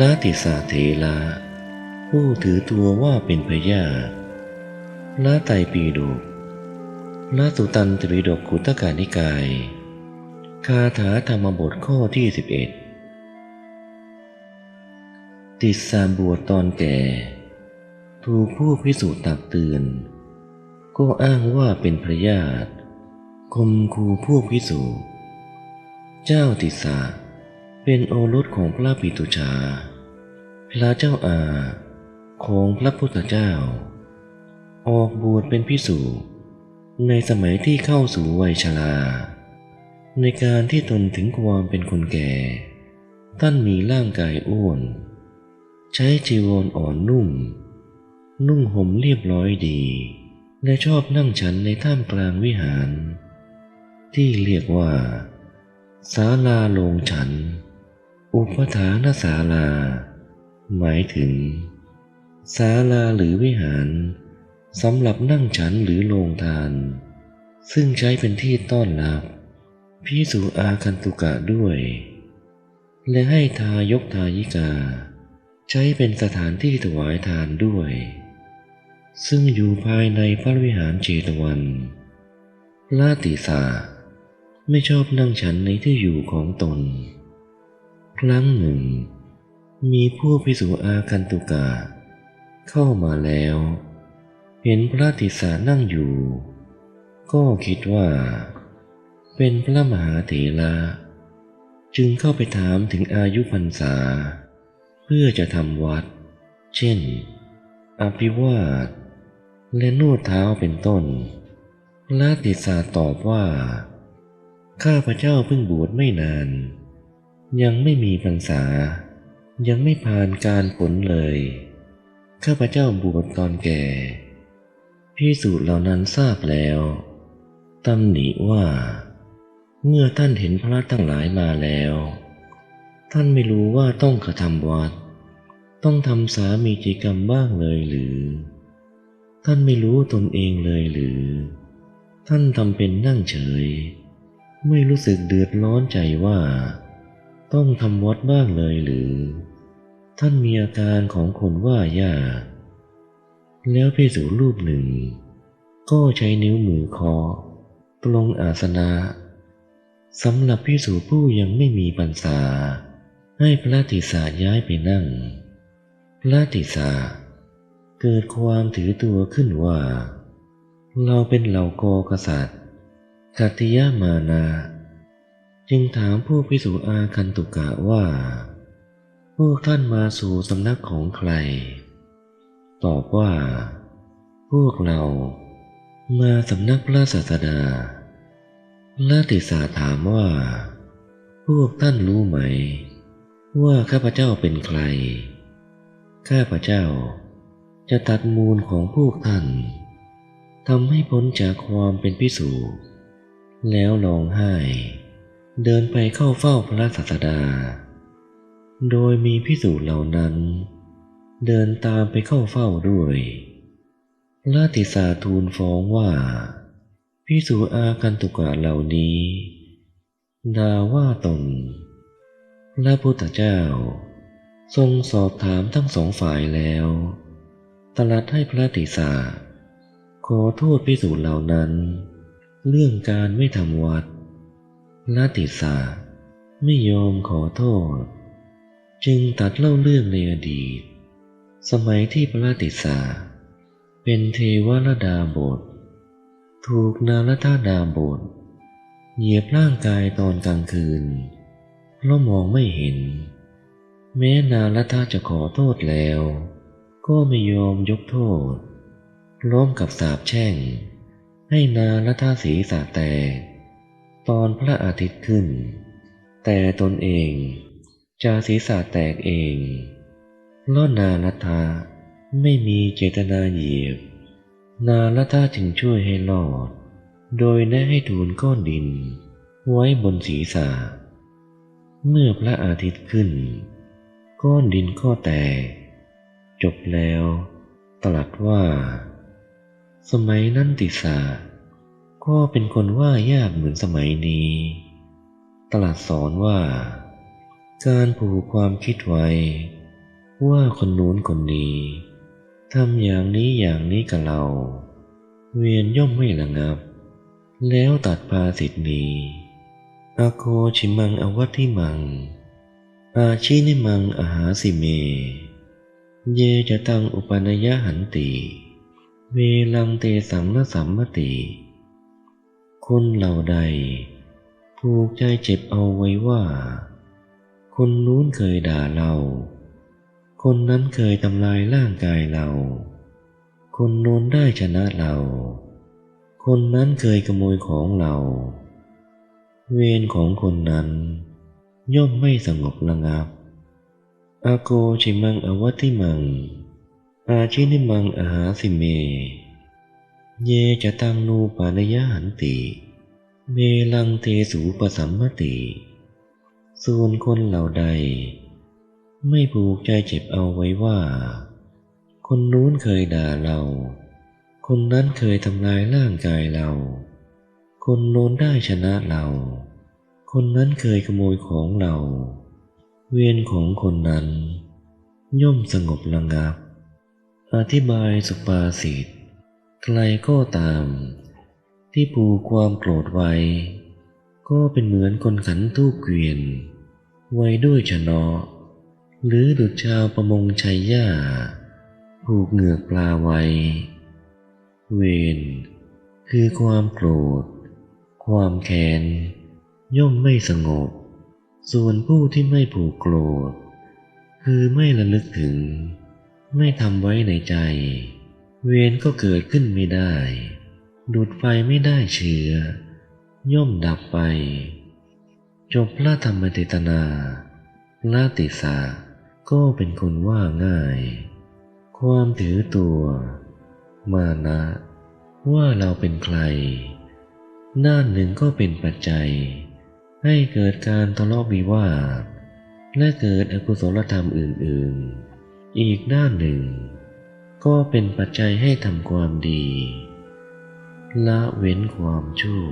ลาติสาเถระผู้ถือตัวว่าเป็นพญาติละไตปีดกละสุตันตปิฎกขุตกานิกาย คาถาธรรมบทข้อที่สิบเอ็ดติดสามบวชตอนแก่ ถูกผู้พิสูจน์ตักเตือน ก็อ้างว่าเป็นพระญาติคมคูผู้พิสูจน์เจ้าติสา เป็นโอรสของพระปิตุชา พระเจ้าอาของพระพุทธเจ้า ออกบวชเป็นพิสูจน์ในสมัยที่เข้าสู่วัยชรา ในการที่ตนถึงความเป็นคนแก่ ท่านมีร่างกายอ้วน ใช้จีวรอ่อนนุ่ม นุ่งห่มเรียบร้อยดี และชอบนั่งฉันในท่ามกลางวิหาร ที่เรียกว่าศาลาโลงฉัน อุปถานศาลา หมายถึง ศาลาหรือวิหารสำหรับนั่งฉันหรือโรงทาน ซึ่งใช้เป็นที่ต้อนรับพิสูอาคันตุกะด้วย และให้ทายกทายิกา ใช้เป็นสถานที่ถวายทานด้วย ซึ่งอยู่ภายในพระวิหารเจตวันลาติสาไม่ชอบนั่งฉันในที่อยู่ของตน รั้งหนึ่ง มีผู้พิสูอาคันตุกะเข้ามาแล้ว เห็นพระติสานั่งอยู่ ก็คิดว่า เป็นพระมหาเถระจึงเข้าไปถามถึงอายุพรรษา เพื่อจะทำวัด เช่น อภิวาท และนวดเท้าเป็นต้น พระติสาตอบว่า ข้าพระเจ้าเพิ่งบวชไม่นาน ยังไม่มีพรรษา ยังไม่ผ่านการผลเลย ข้าพเจ้าบวชตอนแก่พิสูจน์เหล่านั้นทราบแล้วตำหนิว่า เมื่อท่านเห็นพระทั้งหลายมาแล้ว ท่านไม่รู้ว่าต้องกระทำวัด ต้องทำสามีจิกรรมบ้างเลยหรือ ท่านไม่รู้ตนเองเลยหรือ ท่านทำเป็นนั่งเฉย ไม่รู้สึกเดือดร้อนใจว่า ต้องทำวัดบ้างเลยหรือ ท่านมีอาการของคนว่ายาก แล้วพิสูรูปหนึ่ง ก็ใช้นิ้วมือเคาะตรงอาสนะสำหรับพิสูผู้ยังไม่มีปัญษา ให้พระติสาย้ายไปนั่ง พระติสาเกิดความถือตัวขึ้นว่า เราเป็นเหล่าโกกษัตริย์กัตติยามานา จึงถามผู้พิสูอาคันตุกะว่า พวกท่านมาสู่สำนักของใคร ตอบว่า พวกเรา มาสำนักพระศาสดาลาติสาถามว่า พวกท่านรู้ไหม ว่าข้าพเจ้าเป็นใคร ข้าพเจ้าจะตัดมูลของพวกท่านทำให้พ้นจากความเป็นพิสูจน์แล้วร้องไห้ เดินไปเข้าเฝ้าพระศาสดา โดยมีพิสูจน์เหล่านั้น เดินตามไปเข้าเฝ้าด้วยลาติสาทูลฟ้องว่าพิสูจอาคันตุกะเหล่านี้ด่าว่าตนพระพุทธเจ้า ทรงสอบถามทั้งสองฝ่ายแล้ว ตรัสให้พระติสาขอโทษพิสูจน์เหล่านั้น เรื่องการไม่ทำวัด พระติสาไม่ยอมขอโทษ จึงตัดเล่าเรื่องในอดีต สมัยที่พระติสาเป็นเทวรดาบท ถูกนารธาดาบทเหยียบร่างกายตอนกลางคืนเพราะมองไม่เห็น แม้นารธาจะขอโทษแล้ว ก็ไม่ยอมยกโทษ ร้อมกับสาบแช่ง ให้นารธาศีสาแตก ตอนพระอาทิตย์ขึ้น แต่ตนเองจะศีรษะแตกเองเพรานารธาไม่มีเจตนาเหยียบ นาละท่าจึงช่วยให้รอด โดยแนะให้ทูลก้อนดิน ไว้บนศีรษะ เมื่อพระอาทิตย์ขึ้น ก้อนดินก็แตก จบแล้ว ตรัสว่า สมัยนั้นติสา ก็เป็นคนว่ายากเหมือนสมัยนี้ตรัสสอนว่า การผูกความคิดไว้ ว่าคนนู้นคนนี้ทำอย่างนี้อย่างนี้กับเรา เวียนย่อมไม่ระงับ แล้วตัดภาสิทธินี้อาโคชิมังอวัตทิมัง อาชินิมังอาหาสิเม เยจะตังอุปนยหันติ เวลังเตสังนสัมมติ คนเหล่าใด ผูกใจเจ็บเอาไว้ว่า คนนู้นเคยด่าเรา คนนั้นเคยทำลายร่างกายเรา คนโน้นได้ชนะเรา คนนั้นเคยขโมยของเรา เวรของคนนั้น ย่อมไม่สงบระงับ อาโกชิมังอวัติมัง อาชินิมังอาหาสิเม เยจะตังนูปานยหันติ เมลังเทสูปสัมมติ ส่วนคนเหล่าใด ไม่ผูกใจเจ็บเอาไว้ว่า คนนู้นเคยด่าเรา คนนั้นเคยทำลายร่างกายเรา คนโน้นได้ชนะเรา คนนั้นเคยขโมยของเรา เวียนของคนนั้น ย่อมสงบระงับ อธิบายสุปาษิต ใครก็ตาม ที่ผูกความโกรธไว้ ก็เป็นเหมือนคนขันทูกเกวียน ไว้ด้วยชะนะหรือดุจชาวประมงชัยย่าผูกเหงือกปลาไว้ เวรคือความโกรธ ความแค้นย่อมไม่สงบ ส่วนผู้ที่ไม่ผูกโกรธ คือไม่ระลึกถึง ไม่ทำไว้ในใจ เวรก็เกิดขึ้นไม่ได้ ดูดไฟไม่ได้เชื้อย่อมดับไป จบพระธรรมเทศนาพระติสาก็เป็นคนว่าง่าย ความถือตัว มานะ ว่าเราเป็นใคร ด้านหนึ่งก็เป็นปัจจัย ให้เกิดการทะเลาะวิวาทและเกิดอกุศลธรรมอื่น ๆ อีกด้านหนึ่ง ก็เป็นปัจจัยให้ทำความดี ละเว้นความชั่ว